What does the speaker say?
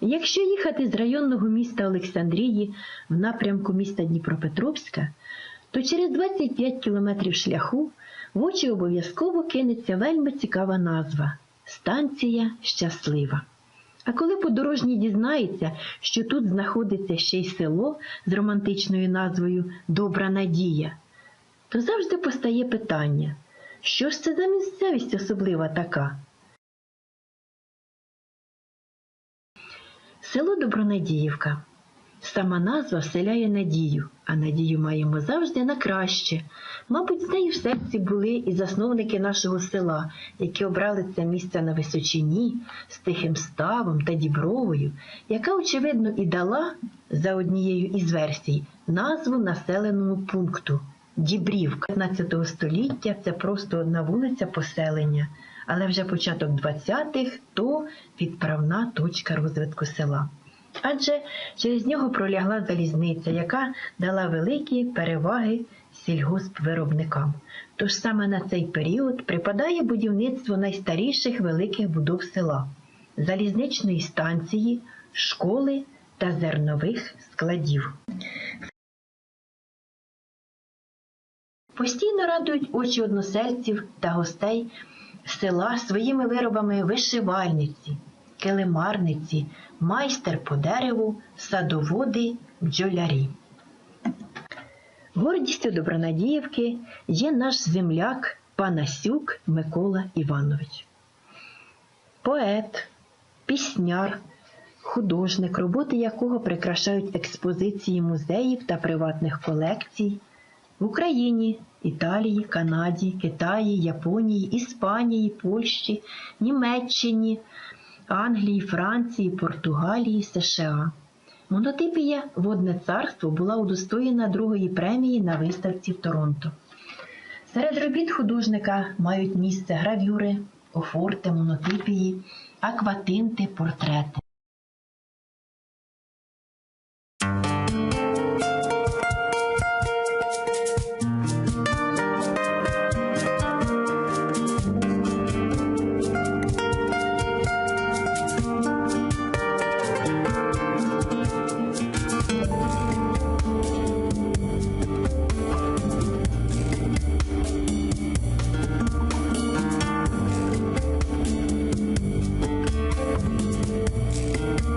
Якщо їхати з районного міста Олександрії в напрямку міста Дніпропетровська, то через 25 кілометрів шляху в очі обов'язково кинеться вельми цікава назва станція щаслива. А коли подорожній дізнається, що тут знаходиться ще й село з романтичною назвою Добра Надія, то завжди постає питання, що ж це за місцевість особлива така? Село Добронадіївка. Сама назва вселяє надію, а надію маємо завжди на краще. Мабуть, з нею в серці були і засновники нашого села, які обрали це місце на височині з тихим ставом та дібровою, яка, очевидно, і дала, за однією із версій, назву населеному пункту Дібрівка 15 століття це просто одна вулиця поселення, але вже початок 20-х то відправна точка розвитку села. Адже через нього пролягла залізниця, яка дала великі переваги сільгоспвиробникам. Тож саме на цей період припадає будівництво найстаріших великих будов села залізничної станції, школи та зернових складів. Постійно радують очі односельців та гостей села своїми виробами вишивальниці, килимарниці, майстер по дереву, садоводи, бджолярі. Гордістю Добронадіївки є наш земляк Панасюк Микола Іванович. Поет, пісняр, художник, роботи якого прикрашають експозиції музеїв та приватних колекцій в Україні, Італії, Канаді, Китаї, Японії, Іспанії, Польщі, Німеччині, Англії, Франції, Португалії, США. Монотипія Водне царство була удостоєна другої премії на виставці в Торонто. Серед робіт художника мають місце гравюри, офорти, монотипії, акватинти, портрети.